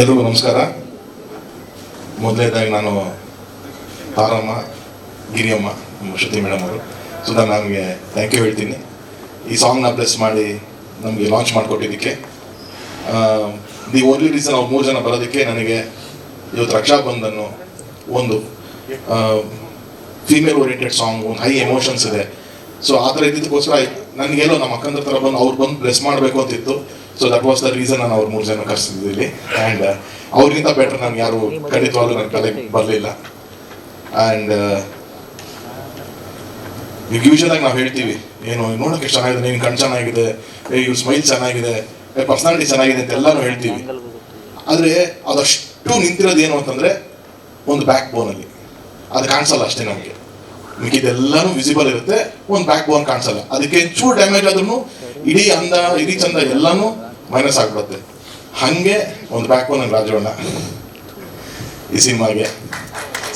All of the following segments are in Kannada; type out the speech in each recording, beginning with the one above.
ಎಲ್ರಿಗೂ ನಮಸ್ಕಾರ. ಮೊದಲನೇದಾಗಿ ನಾನು ತಾರಮ್ಮ, ಗಿರಿಯಮ್ಮ, ನಮ್ಮ ಶ್ರುತಿ ಮೇಡಮ್ ಅವರು. ಸೊ ನಮಗೆ ಥ್ಯಾಂಕ್ ಯು ಹೇಳ್ತೀನಿ. ಈ ಸಾಂಗ್ನ ಪ್ರೆಸ್ ಮಾಡಿ ನಮಗೆ ಲಾಂಚ್ ಮಾಡಿಕೊಟ್ಟಿದ್ದಕ್ಕೆ. ದಿ ಓನ್ಲಿ ರೀಸನ್ ಅವ್ರು ಮೂರು ಜನ ಬರೋದಕ್ಕೆ ನನಗೆ ಇವತ್ತು ರಕ್ಷಾ ರಕ್ಷಾಬಂಧನ್ನು ಒಂದು ಫೀಮೇಲ್ ಓರಿಯೆಂಟೆಡ್ ಸಾಂಗ್ ಒಂದು ಹೈ ಎಮೋಷನ್ಸ್ ಇದೆ. ಸೊ ಆ ಥರ ಇದ್ದಿದ್ದಕ್ಕೋಸ್ಕರ ನನಗೇನೋ ನಮ್ಮ ಅಕ್ಕಂದ್ರ ಥರ ಬಂದು ಅವ್ರು ಬಂದು ಬ್ಲೆಸ್ ಮಾಡಬೇಕು ಅಂತಿತ್ತು. So that was the reason ನಾನು ಅವ್ರು ಮೂರು ಜನ ಕರ್ಸಿದ್ದಿಲ್ಲಿ ಆ್ಯಂಡ್ ಅವ್ರಿಗಿಂತ ಬೆಟರ್ ನಾನು ಯಾರು ಖಂಡಿತವಾಗ್ಲೂ ನನ್ನ ಕಲೆ ಬರಲಿಲ್ಲ. ಆ್ಯಂಡ್ ಈಗ ಯೂಶಲ್ ಆಗಿ ನಾವು ಹೇಳ್ತೀವಿ, ಏನು ನೋಡೋಕೆ ಚೆನ್ನಾಗಿದೆ, ನೀನು ಕಣ್ ಚೆನ್ನಾಗಿದೆ ಇವ್ರ ಸ್ಮೈಲ್ ಚೆನ್ನಾಗಿದೆ ಪರ್ಸನಾಲಿಟಿ ಚೆನ್ನಾಗಿದೆ, ಅಂತ ಎಲ್ಲಾನು ಹೇಳ್ತೀವಿ. ಆದರೆ ಅದಷ್ಟು ಏನು ಅಂತಂದ್ರೆ ಒಂದು ಬ್ಯಾಕ್ ಬೋನಲ್ಲಿ ಅದು ಕಾಣಿಸಲ್ಲ ಅಷ್ಟೇ ನಮಗೆ. ಮಿಕ್ಕಿದೆಲ್ಲಾನು ವಿಸಿಬಲ್ ಇರುತ್ತೆ, ಒಂದು ಬ್ಯಾಕ್ ಬೋನ್ ಕಾಣಿಸಲ್ಲ. ಅದಕ್ಕೆ ಚೂರು ಡ್ಯಾಮೇಜ್ ಆದ್ರೂ ಇಡೀ ಅಂದ, ಇಡೀ ಚಂದ ಎಲ್ಲಾನು ಮೈನಸ್ ಆಗ್ಬಿಡುತ್ತೆ ಹಂಗೆ ಒಂದು ಬ್ಯಾಕ್ ಬೋನ್ ರಾಜವಣ್ಣ ಈ ಸಿನಿಮಾಗೆ.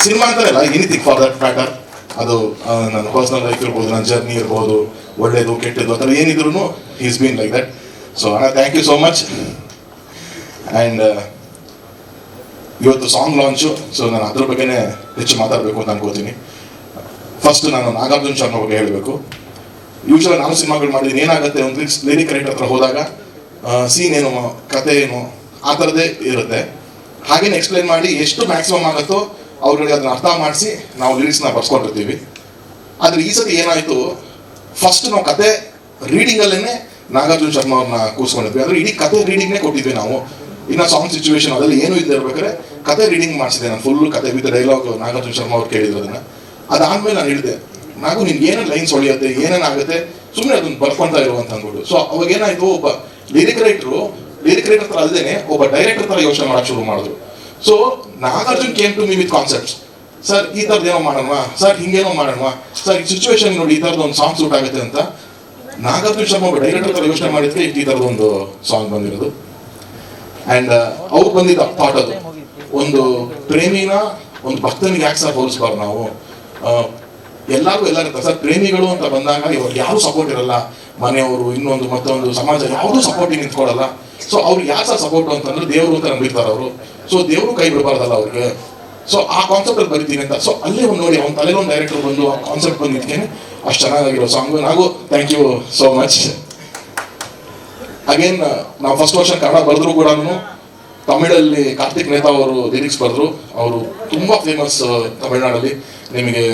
ಸಿನಿಮಾ ಅಂತ ಅಲ್ಲ ಎನಿಥಿಂಗ್ ಫಾರ್ ದಟ್ ಮ್ಯಾಟರ್ ಅದು ನನ್ನ ಪರ್ಸನಲ್ ಲೈಫ್ ಇರ್ಬೋದು, ನನ್ನ ಜರ್ನಿ ಇರ್ಬೋದು, ಒಳ್ಳೇದು, ಕೆಟ್ಟದ್ದು ಅಥವಾ ಏನಿದ್ರು is been like that so ಅಣ್ಣ thank you so much and ಇವತ್ತು ಸಾಂಗ್ ಲಾಂಚು ಸೊ ನಾನು ಅದ್ರ ಬಗ್ಗೆನೇ ಹೆಚ್ಚು ಮಾತಾಡಬೇಕು ಅಂತ ಅನ್ಕೋತೀನಿ. ಫಸ್ಟ್ ನಾನು ನಾಗಾರ್ಜುನ್ ಶರ್ಮಾ ಬಗ್ಗೆ ಹೇಳಬೇಕು. ಯೂಶಲ್ ನಾನು ಸಿನಿಮಾಗಳು ಮಾಡಿದ್ದೀನಿ. ಏನಾಗುತ್ತೆ ಒಂದು ಲಿರಿಕ್ ರೈಟ್ ಹತ್ರ ಹೋದಾಗ ಸೀನ್ ಏನು, ಕತೆ ಏನು, ಆ ಥರದ್ದೇ ಇರುತ್ತೆ. ಹಾಗೇನೆ ಎಕ್ಸ್ಪ್ಲೈನ್ ಮಾಡಿ ಎಷ್ಟು ಮ್ಯಾಕ್ಸಿಮಮ್ ಆಗುತ್ತೋ ಅವ್ರಿಗೆ ಅದನ್ನ ಅರ್ಥ ಮಾಡಿಸಿ ನಾವು ಲಿರಿಕ್ಸ್ನ ಬರ್ಸ್ಕೊಂಡಿರ್ತೀವಿ. ಆದರೆ ಈ ಸತಿ ಏನಾಯ್ತು ಫಸ್ಟ್ ನಾವು ಕತೆ ರೀಡಿಂಗಲ್ಲೇ ನಾಗಾರ್ಜುನ ಶರ್ಮಾ ಅವ್ರನ್ನ ಕೂರಿಸ್ಕೊಂಡಿದ್ವಿ. ಅಂದ್ರೆ ಇಡೀ ಕತೆ ರೀಡಿಂಗ್ನೇ ಕೊಟ್ಟಿದ್ವಿ ನಾವು. ಇನ್ನ ಸಾಂಗ್ ಸಿಚುವೇಶನ್ ಅದರಲ್ಲಿ ಏನು ಇಲ್ಲದೆ ಕತೆ ರೀಡಿಂಗ್ ಮಾಡಿಸಿದೆ ನಾನು ಫುಲ್ ಕತೆ ವಿತ್ ಡೈಲಾಗ್ ನಾಗಾರ್ಜುನ ಶರ್ಮಾ ಅವ್ರು ಕೇಳಿದ್ರು ಅದನ್ನ. ಅದಾದ್ಮೇಲೆ ನಾನು ಹೇಳಿದೆ, ನಾಗು, ನಿನ್ಗೆ ಏನೇನು ಲೈನ್ಸ್ ಹೊಳಿಯುತ್ತೆ ಏನೇನಾಗುತ್ತೆ ಸುಮ್ಮನೆ ಅದನ್ನ ಬರ್ಕೊಂತ ಇರುವಂತ ಅಂದ್ಬಿಟ್ಟು. ಸೊ ಅವಾಗ ಏನಾಯ್ತು ಒಬ್ಬ ಲಿರಿಕ್ ರೈಟ್ರು ಲಿರಿಕ್ ರೈಟರ್ ತರ ಅಲ್ಲದೇನೆ ಒಬ್ಬ ಡೈರೆಕ್ಟರ್ ತರ ಯೋಚನೆ ಮಾಡಕ್ ಶುರು ಮಾಡಿದ್ರು. So Nagarjun came to me with concepts sir ಈ ಥರದ್ದು ಏನೋ ಮಾಡೋಣ? ಸರ್ ಹಿಂಗೇನೋ ಮಾಡೋಣ? ಸರ್ ಈ ಸಿಚುವೇಶನ್ ನೋಡಿ ಈ ಥರದ್ದು ಒಂದು ಸಾಂಗ್ ಸೂಟ್ ಆಗುತ್ತೆ ಅಂತ. ನಾಗಾರ್ಜುನ್ ಶರ್ಮ ಒಬ್ಬ ಡೈರೆಕ್ಟರ್ ತರ ಯೋಚನೆ ಮಾಡಿದ್ರೆ ಈ ಥರದ್ದು ಒಂದು ಸಾಂಗ್ ಬಂದಿರೋದು. ಅಂಡ್ ಅವ್ರು ಬಂದಿದ್ದ ಥಾಟ್ ಅದು ಒಂದು ಪ್ರೇಮಿನ, ಒಂದು ಭಕ್ತನಿಗೆ ಯಾಕೆ ಸರ್ ಹೋಲಿಸ್ಬಾರ್ದು ನಾವು. ಆ, ಎಲ್ಲರೂ ಕಸ ಪ್ರೇಮಿಗಳು ಅಂತ ಬಂದಾಗ ಇವಾಗ ಯಾರು ಸಪೋರ್ಟ್ ಇರಲ್ಲ. ಮನೆಯವರು ಇನ್ನೊಂದು ಮತ್ತೊಂದು ಸಮಾಜ ಯಾವುದೂ ಸಪೋರ್ಟಿಗೆ ನಿಂತ್ಕೊಳ್ಳಲ್ಲ ಸೊ ಅವ್ರು ಯಾರು ಸಹ ಸಪೋರ್ಟ್ ಅಂತಂದ್ರೆ ದೇವರು ಅಂತ ನಂಬಿರ್ತಾರೆ ಅವರು. ಸೊ ದೇವರು ಕೈ ಬಿಡಬಾರ್ದಲ್ಲ ಅವ್ರಿಗೆ. ಸೊ ಆ ಕಾನ್ಸೆಪ್ಟ್ ಅಲ್ಲಿ ಬರಿತೀನಿ ಅಂತ. ಸೊ ಅಲ್ಲೇ ಒಂದು ನೋಡಿ ಅವ್ನ ತಲೆಗೆ ಒಂದು ಡೈರೆಕ್ಟರ್ ಬಂದು ಆ ಕಾನ್ಸೆಪ್ಟ್ ಬಂದಿದ್ದೇನೆ ಅಷ್ಟು ಚೆನ್ನಾಗಿರೋ ಸಾಂಗ್ ನಾವು thank you so much again ನಾವು ಫಸ್ಟ್ ವರ್ಷ ಕನ್ನಡ ಬರೆದ್ರು ಕೂಡ ತಮಿಳಲ್ಲಿ ಕಾರ್ತಿಕ್ ನೇತಾ ಅವರು ಲಿರಿಕ್ಸ್ ಬರೆದ್ರು. ಅವರು ತುಂಬಾ ಫೇಮಸ್ ತಮಿಳ್ನಾಡಲ್ಲಿ. ನಿಮಗೆ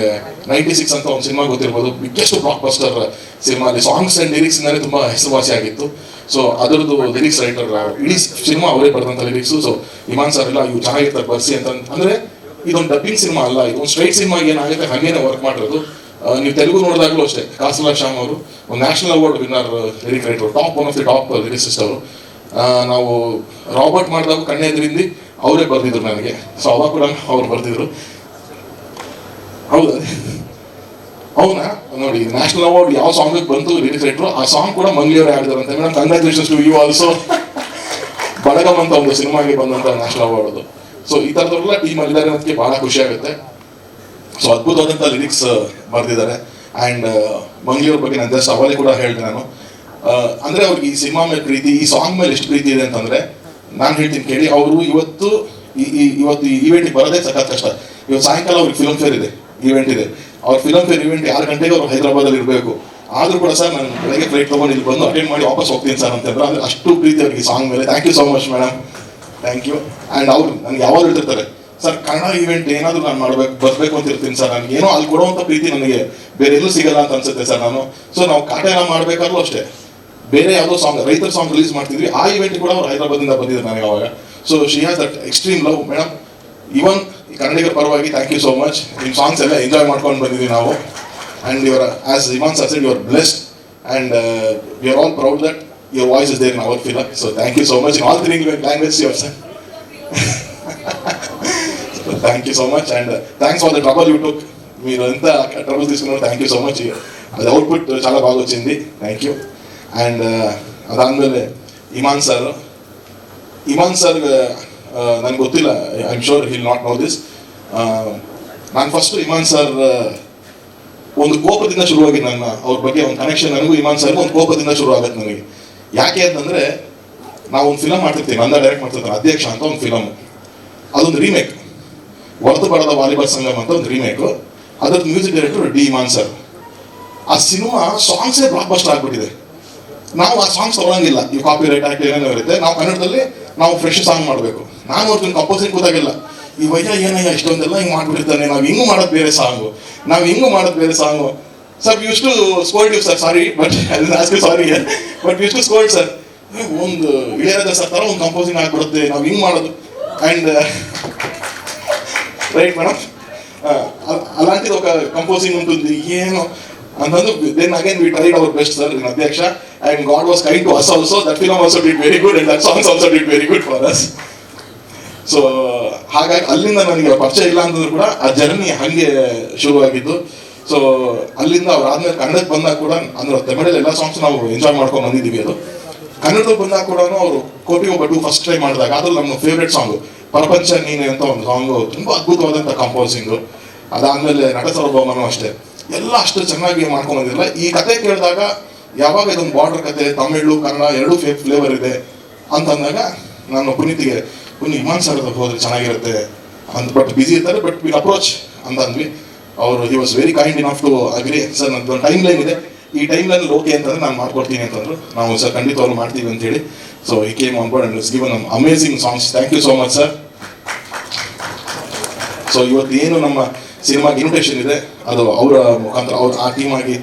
ನೈಂಟಿ ಸಿಕ್ಸ್ ಅಂತ ಒಂದು ಸಿನಿಮಾ ಗೊತ್ತಿರ್ಬೋದು. ಬಿಗ್ಗೆಸ್ಟ್ ಬ್ಲಾಕ್ ಬಸ್ಟರ್ ಸಿನಿಮಾ ಅಲ್ಲಿ ಸಾಂಗ್ಸ್ ಅಂಡ್ ಲಿರಿಕ್ಸ್ ತುಂಬ ತುಂಬಾ ಹೆಸರುವಾಸಿ ಆಗಿತ್ತು. ಸೊ ಅದರದ್ದು ಲಿರಿಕ್ಸ್ ರೈಟರ್ ಇಡೀ ಸಿನಿಮಾ ಅವರೇ ಬರೆದಂತ ಲಿರಿಕ್ಸ್ ಸೊ ಇಮಾನ್ ಸರ್ ಎಲ್ಲ ಇವು ಚೆನ್ನಾಗಿರ್ತಾರೆ, ಬರ್ಸಿ ಅಂತ ಅಂದ್ರೆ ಇದೊಂದು ಡಬ್ಬಿಂಗ್ ಸಿನಿಮಾ ಅಲ್ಲ, ಇದೊಂದು ಸ್ಟ್ರೈಟ್ ಸಿನಿಮಾ ಏನಾಗುತ್ತೆ ಹಾಗೇನೆ ವರ್ಕ್ ಮಾಡಿರೋದು. ನೀವು ತೆಲುಗು ನೋಡಿದಾಗಲೂ ಅಷ್ಟೇ ಕಾಸಲ ಶ್ಯಾಮ್ ಅವರು, ಒಂದು national award winner lyric writer top one of the top lyricist ಅವರು. ನಾವು ರಾಬರ್ಟ್ ಮಾಡಿದಾಗ ಕಣ್ಣೆದ್ರಿಂದ ಅವರೇ ಬರ್ದಿದ್ರು ನನಗೆ. ಸೊ ಅವಾಗ ಕೂಡ ಅವ್ರು ಬರ್ದಿದ್ರು. ಹೌದಾ. ಅವನ ನೋಡಿ ನ್ಯಾಷನಲ್ ಅವಾರ್ಡ್ ಯಾವ ಸಾಂಗ್ ಬಂತು ಲಿರಿಕ್ಸ್ ರೈಟ್ರು ಆ ಸಾಂಗ್ ಕೂಡ ಮಂಗ್ಲಿಯವರು ಹಾಡಿದಾರಂತೆ madam congratulations to you also Balagam ಅಂತ ಒಂದು ಸಿನಿಮಾಗೆ ಬಂದಂತ ನ್ಯಾಷನಲ್ ಅವಾರ್ಡ್ ಸೊ ಈ ಥರದವರೆಲ್ಲ ಟೀಮ್ ಅಲ್ಲಿದ್ದಾರೆ ಅದಕ್ಕೆ ಬಹಳ ಖುಷಿ ಆಗುತ್ತೆ. ಸೊ ಅದ್ಭುತವಾದಂತ ಲಿರಿಕ್ಸ್ ಬರೆದಿದ್ದಾರೆ. ಅಂಡ್ ಮಂಗ್ಲಿಯವ್ರ ಬಗ್ಗೆ ನಾನು ಜಸ್ಟ್ ಅವಲೇ ಕೂಡ ಹೇಳಿದೆ ನಾನು. ಅಂದ್ರೆ ಅವ್ರಿಗೆ ಈ ಸಿನಿಮಾ ಮೇಲೆ ಪ್ರೀತಿ, ಈ ಸಾಂಗ್ ಮೇಲೆ ಎಷ್ಟು ಪ್ರೀತಿ ಇದೆ ಅಂತಂದ್ರೆ, ನಾನು ಹೇಳ್ತೀನಿ ಕೇಳಿ, ಅವರು ಇವತ್ತು ಈ ಇವತ್ತು ಈ ಈವೆಂಟ್ಗೆ ಬರೋದೇ ಸಖತ್ ಕಷ್ಟ. ಇವತ್ತು ಸಾಯಂಕಾಲ ಅವ್ರಿಗೆ ಫಿಲ್ಮ್ ಫೇರ್ ಇದೆ. ಈವೆಂಟ್ ಇದೆ. ಅವ್ರ ಫಿಲಮ್ ಫೇರ್ ಈವೆಂಟ್ ಆರು ಗಂಟೆಗೆ ಅವ್ರು ಹೈದರಾಬಾದಲ್ಲಿ ಇರಬೇಕು. ಆದ್ರೂ ಕೂಡ ಸರ್ ನಾನು ಬೆಳಗ್ಗೆ ಫ್ಲೈಟ್ ತೊಗೊಂಡು ಇಲ್ಲಿ ಬಂದು ಅಟೆಂಡ್ ಮಾಡಿ ವಾಪಸ್ ಹೋಗ್ತೀನಿ ಸರ್ ಅಂತ ಅಂದ್ರೆ ಅಷ್ಟು ಪ್ರೀತಿ ಅವ್ರಿಗೆ ಸಾಂಗ್ ಮೇಲೆ. Thank you so much madam thank you and ಅವ್ರು ನನಗೆ ಯಾವಾಗ ಹೇಳ್ತಿರ್ತಾರೆ, ಸರ್, ಕನ್ನಡ ಈವೆಂಟ್ ಏನಾದರೂ ನಾನು ಮಾಡ್ಬೇಕು, ಬರ್ಬೇಕು ಅಂತ ಇರ್ತೀನಿ ಸರ್. ನನಗೆ ಏನೋ ಅಲ್ಲಿ ಕೊಡುವಂಥ ಪ್ರೀತಿ ನನಗೆ. ಬೇರೆ ಎಲ್ಲೂ ಸಿಗಲ್ಲ ಅಂತ ಅನ್ಸುತ್ತೆ ಸರ್ ನಾನು. ಸೊ ನಾವು ಕಾಟೇನ ಮಾಡಬೇಕಾದ್ರೂ ಅಷ್ಟೇ. ಬೇರೆ ಯಾವುದೋ ಸಾಂಗ್ ರೈತರ ಸಾಂಗ್ ರಿಲೀಸ್ ಮಾಡ್ತಿದ್ವಿ. ಆ ಇವೆಂಟ್ ಕೂಡ ಅವ್ರು ಹೈದರಾಬಾದಿಂದ ಬಂದಿದ್ರು ನನಗೆ ಅವಾಗ. So she has that extreme love madam ಇವನ್ ಕನ್ನಡಿಗರ ಪರವಾಗಿ ಥ್ಯಾಂಕ್ ಯು ಸೋ ಮಚ್ ನಿಮ್ಮ ಸಾಂಗ್ಸ್ ಎಲ್ಲ ಎಂಜಾಯ್ ಮಾಡ್ಕೊಂಡು ಬಂದಿದ್ವಿ ನಾವು and your as Imman sir said your blessed and we are all proud that your voice is there in our film so thank you so much in all three language your sir thank you so much and thanks for the trouble you took మీరు ఎంత ట్రబుల్ తీసుకున్నారు థ్యాంక్ యూ సో మచ్ అది అవుట్పుట్ చాలా బాగా వచ్చింది థ్యాంక్ యూ అండ్ ಅದಾದಮೇಲೆ ಇಮಾನ್ ಸರ್ ಇಮಾನ್ ಸರ್ ನನಗೆ ಗೊತ್ತಿಲ್ಲ. I am sure he'll not know this ನಾನು ಫಸ್ಟ್ ಇಮಾನ್ ಸರ್ ಒಂದು ಕೋಪದಿಂದ ಶುರುವಾಗಿ ನನ್ನ, ಅವ್ರ ಬಗ್ಗೆ ಒಂದು ಕನೆಕ್ಷನ್ ನನಗೂ ಇಮಾನ್ ಸರ್ ಒಂದು ಕೋಪದಿಂದ ಶುರು ಆಗುತ್ತೆ ನನಗೆ. ಯಾಕೆ ಅಂತಂದ್ರೆ, ನಾವು ಒಂದು ಫಿಲಮ್ ಮಾಡ್ತಿರ್ತೀವಿ ನನ್ನ ಡೈರೆಕ್ಟ್ ಮಾಡ್ತಿರ್ತಾರೆ ಅಧ್ಯಕ್ಷ ಅಂತ ಒಂದು ಫಿಲಮ್ ಅದೊಂದು ರೀಮೇಕ್ ಹೊರತು ಬಡದ ವಾಲಿಬಾಲ್ ಸಂಗಮ್ ಅಂತ ಒಂದು ರೀಮೇಕು ಅದ್ರದ್ದು music director D Imman sir ಆ ಸಿನಿಮಾ ಸಾಂಗ್ಸೇ ಬ್ಲಾಕ್ ಬಸ್ಟರ್ ಆಗ್ಬಿಟ್ಟಿದೆ. ನಾವು ಆ ಸಾಂಗ್ಸ್ ತಗೊಳಂಗಿಲ್ಲ ಈ ಕಾಪಿ ರೈಟ್ ಆಕ್ಟ್ ಏನೇನೋ ಇರುತ್ತೆ ನಾವು ಕನ್ನಡದಲ್ಲಿ ನಾವು ಫ್ರೆಶ್ ಸಾಂಗ್ ಮಾಡಬೇಕು ನಾನು ಅವ್ರಿಗೆ ಕಂಪೋಸಿಂಗ್ ಕೂತಾಗಿಲ್ಲ ಈ ವಯ್ಯ ಏನಯ್ಯ ಇಷ್ಟೊಂದೆಲ್ಲ ಹಿಂಗೆ ಮಾಡ್ಬಿಟ್ಟಿರ್ತಾನೆ ನಾವು ಹಿಂಗೂ ಮಾಡೋದು ಬೇರೆ ಸಾಂಗು ನಾವು ಹಿಂಗೂ ಮಾಡೋದು ಬೇರೆ song sir you to scold you sir sorry but ask sorry but you to scold sir ಒಂದು ಇಳಿಯರಾಜ ಸರ್ ಥರ ಒಂದು ಕಂಪೋಸಿಂಗ್ ಆಗ್ಬಿಡುತ್ತೆ ನಾವು ಹಿಂಗೆ ಮಾಡೋದು ಆ್ಯಂಡ್ ರೈಟ್ ಮೇಡಮ್ అలాంటిది ఒక కంపోజింగ్ ఉంటుంది ಏನು ಅಂತಂದು then again we tried our best sir in Adhyaksha and God was kind to us also that film also did very good and that songs also did very good for us so ಹಾಗಾಗಿ ಅಲ್ಲಿಂದ ನನಗೆ ಪರಿಚಯ ಇಲ್ಲ ಅಂತಂದ್ರು ಕೂಡ ಆ ಜರ್ನಿ ಹಂಗೆ ಶುರುವಾಗಿದ್ದು. ಸೊ ಅಲ್ಲಿಂದ ಅವ್ರು ಆದ್ಮೇಲೆ ಕನ್ನಡಕ್ಕೆ ಬಂದಾಗ ಕೂಡ ಅಂದ್ರೆ ತಮಿಳಲ್ಲಿ ಎಲ್ಲ ಸಾಂಗ್ಸ್ ನಾವು ಎಂಜಾಯ್ ಮಾಡ್ಕೊಂಡು ಬಂದಿದ್ದೀವಿ ಅದು. ಕನ್ನಡದಲ್ಲಿ ಬಂದಾಗ ಕೂಡ ಅವರು ಕೋಟಿ ಒಬ್ಬ ಟು ಫಸ್ಟ್ ಟ್ರೈ ಮಾಡಿದಾಗ ಅದ್ರಲ್ಲಿ ನಮ್ಮ ಫೇವ್ರೆಟ್ ಸಾಂಗ್ ಪ್ರಪಂಚ ನೀನೆ ಅಂತ ಒಂದು ಸಾಂಗು ತುಂಬಾ ಅದ್ಭುತವಾದಂಥ ಕಂಪೋಸಿಂಗು ಅದಾದ್ಮೇಲೆ ನಟ ಸಾರ್ವಭೌಮನೂ ಅಷ್ಟೇ. ಎಲ್ಲ ಅಷ್ಟು ಚೆನ್ನಾಗಿ ಮಾಡ್ಕೊಂಡಿಲ್ಲ ಈ ಕತೆ ಕೇಳಿದಾಗ ಯಾವಾಗ ಇದೊಂದು ಬಾರ್ಡರ್ ಕತೆ, ತಮಿಳು, ಕನ್ನಡ ಎರಡೂ ಫೇಕ್ ಫ್ಲೇವರ್ ಇದೆ ಅಂತಂದಾಗ ನಾನು ಪುನೀತಿಗೆ ಪುನಿ ಹಿಮಾನ್ ಸರ್ ಹೋದ್ರೆ ಚೆನ್ನಾಗಿರುತ್ತೆ ಅಂತ. ಬಟ್ ಬಿಸಿ ಇರ್ತಾರೆ ಬಟ್ ವಿ ಅಪ್ರೋಚ್ ಅಂತ ಅಂದ್ವಿ. ಅವರು he was very kind enough to agree sir ನಂದು ಟೈಮ್ ಲೈನ್ ಇದೆ. ಈ ಟೈಮ್ ಲೈನ್ ಓಕೆ ಅಂತಂದ್ರೆ ನಾನು ಮಾಡ್ಕೊಡ್ತೀನಿ ಅಂತಂದ್ರು. ನಾವು ಸರ್ ಖಂಡಿತವಾಗ್ಲೂ ಮಾಡ್ತೀವಿ ಅಂತ ಹೇಳಿ ಸೊ ಈ came on board and given amazing songs thank you so much sir so ಇವತ್ತು ಏನು ನಮ್ಮ ಸಿನಿಮಾಗೆ ಇನ್ವಿಟೇಷನ್ ಇದೆ ಅದು ಅವರ ಮುಖಾಂತರ ಅವ್ರ ಆ ಟೀಮ್ ಆಗಿ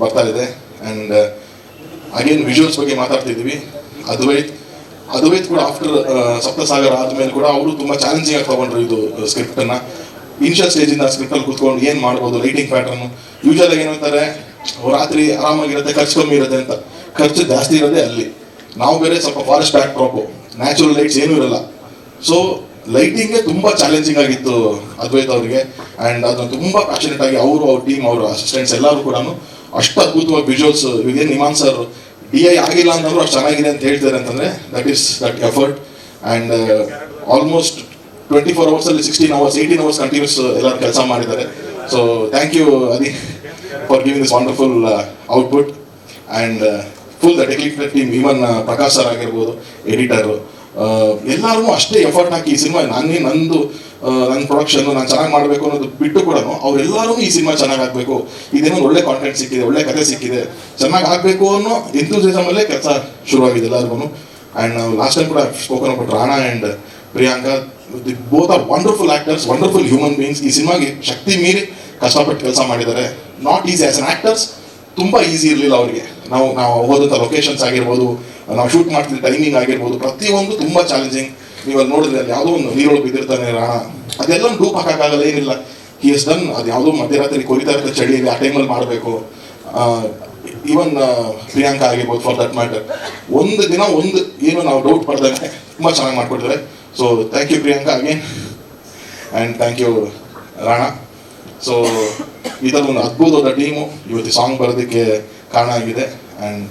ಬರ್ತಾ ಇದೆ. ಆ್ಯಂಡ್ ಅಗೇನ್ ವಿಜುವಲ್ಸ್ ಬಗ್ಗೆ ಮಾತಾಡ್ತಿದ್ವಿ ಅದ್ವೈತ್ ಅದ್ವೈತ್ ಕೂಡ ಆಫ್ಟರ್ ಸಪ್ತಸಾಗರ ಆದ್ಮೇಲೆ ಕೂಡ ಅವರು ತುಂಬಾ ಚಾಲೆಂಜಿಂಗ್ ಆಗಿ ತಗೊಂಡ್ರು ಇದು ಸ್ಕ್ರಿಪ್ಟ್ ಅನ್ನ. ಇನಿಷಿಯಲ್ ಸ್ಟೇಜ್ ಇಂದ ಸ್ಕ್ರಿಪ್ಟ್ ಅಲ್ಲಿ ಕುತ್ಕೊಂಡು ಏನ್ ಮಾಡ್ಬೋದು ಲೈಟಿಂಗ್ ಪ್ಯಾಟರ್ನ್ ಆಗಿ ಏನಂತಾರೆ ರಾತ್ರಿ ಆರಾಮಾಗಿರುತ್ತೆ, ಖರ್ಚು ಕಮ್ಮಿ ಇರುತ್ತೆ ಅಂತ. ಖರ್ಚು ಜಾಸ್ತಿ ಇರೋದೇ ಅಲ್ಲಿ. ನಾವು ಬೇರೆ ಸ್ವಲ್ಪ forest backdrop natural lights ಏನೂ ಇರಲ್ಲ. ಸೊ ಲೈಟಿಂಗ್ಗೆ ತುಂಬಾ ಚಾಲೆಂಜಿಂಗ್ ಆಗಿತ್ತು ಅದ್ವೈತ ಅವರಿಗೆ. ಅಂಡ್ ಅದನ್ನ ತುಂಬಾ ಪ್ಯಾಷನೇಟ್ ಆಗಿ ಅವರು, ಅವ್ರ ಟೀಮ್ ಅವರ ಅಸಿಸ್ಟೆಂಟ್ಸ್ ಎಲ್ಲರೂ ಕೂಡ ಅಷ್ಟು ಅದ್ಭುತವಾಗಿ ವಿಜುವಲ್ಸ್ ಇವೇನು ನಿಮಾನ್ ಸರ್ ಡಿ ಐ ಆಗಿಲ್ಲ ಅಂತಂದ್ರು ಅಷ್ಟು ಚೆನ್ನಾಗಿದೆ ಅಂತ ಹೇಳ್ತಾರೆ ಅಂತಂದ್ರೆ that is that effort and almost twenty four hours ಅಲ್ಲಿ sixteen hours eighteen hours continuous ಎಲ್ಲರೂ ಕೆಲಸ ಮಾಡಿದ್ದಾರೆ. So thank you Adi for giving this wonderful output and full the technical team even Prakash sir ಆಗಿರ್ಬೋದು ಎಡಿಟರು ಎಲ್ಲರೂ ಅಷ್ಟೇ ಎಫರ್ಟ್ ಹಾಕಿ ಈ ಸಿನಿಮಾ ನನಗೆ ನಂದು ನನ್ನ ಪ್ರೊಡಕ್ಷನ್ ನಾನು ಚೆನ್ನಾಗಿ ಮಾಡಬೇಕು ಅನ್ನೋದು ಬಿಟ್ಟು ಕೂಡ ಅವರೆಲ್ಲರೂ ಈ ಸಿನಿಮಾ ಚೆನ್ನಾಗಿ ಆಗಬೇಕು ಇದೇನೋ ಒಳ್ಳೆ ಕಾಂಟೆಂಟ್ ಸಿಕ್ಕಿದೆ, ಒಳ್ಳೆ ಕತೆ ಸಿಕ್ಕಿದೆ. ಚೆನ್ನಾಗಿ ಆಗಬೇಕು ಅನ್ನೋ ಎಂತೂಸಿಸಮ್ ಅಲ್ಲೇ ಕೆಲಸ ಶುರುವಾಗಿದೆ ಎಲ್ಲರಿಗೂ ಆ್ಯಂಡ್ ನಾವು ಲಾಸ್ಟ್ ಟೈಮ್ ಕೂಡ spoken about Rana and Priyanka both are wonderful actors wonderful human beings ಈ ಸಿನಿಮಾಗೆ ಶಕ್ತಿ ಮೀರಿ ಕಷ್ಟಪಟ್ಟು ಕೆಲಸ ಮಾಡಿದ್ದಾರೆ. ನಾಟ್ ಈಸಿ ಅನ್ ಆಕ್ಟರ್ಸ್ ತುಂಬ ಈಸಿ ಇರಲಿಲ್ಲ ಅವರಿಗೆ. ನಾವು ನಾವು ಹೋದಂಥ ಲೊಕೇಶನ್ಸ್ ಆಗಿರ್ಬೋದು, ನಾವು ಶೂಟ್ ಮಾಡ್ತಿದ್ದ ಟೈಮಿಂಗ್ ಆಗಿರ್ಬೋದು, ಪ್ರತಿಯೊಂದು ತುಂಬ ಚಾಲೆಂಜಿಂಗ್ ನೀವು ನೋಡಿದ್ರೆ ಅಲ್ಲಿ ಯಾವುದೋ ಒಂದು ನೀರೊಳಗೆ ಬಿದ್ದಿರ್ತಾನೆ, ರಾಣ. ಅದೆಲ್ಲ ಡೂಪ್ ಹಾಕೋಕ್ಕಾಗಲ್ಲ, ಏನಿಲ್ಲ. ಹಿ ಎಸ್ ಡನ್ ಅದು ಯಾವುದೋ ಮಧ್ಯರಾತ್ರಿ ಕೊರಿತಾ ಇರುತ್ತೆ ಚಳಿ ಆ ಟೈಮಲ್ಲಿ ಮಾಡಬೇಕು. ಈವನ್ ಪ್ರಿಯಾಂಕಾ ಆಗಿರ್ಬೋದು ಫಾರ್ ದಟ್ ಮ್ಯಾಟರ್ ಒಂದು ದಿನ, ಒಂದು, ಏನು ನಾವು ಡೌಟ್ ಪಡ್ದಾಗ ತುಂಬ ಚೆನ್ನಾಗಿ ಮಾಡ್ಕೊಡ್ತಾರೆ so thank you Priyanka again and thank you Rana. So ಒಂದು ಅದ್ಭುತವಾದ ಟೀಮು ಇವತ್ತು ಸಾಂಗ್ ಬರೋದಕ್ಕೆ ಕಾರಣ ಆಗಿದೆ. ಆ್ಯಂಡ್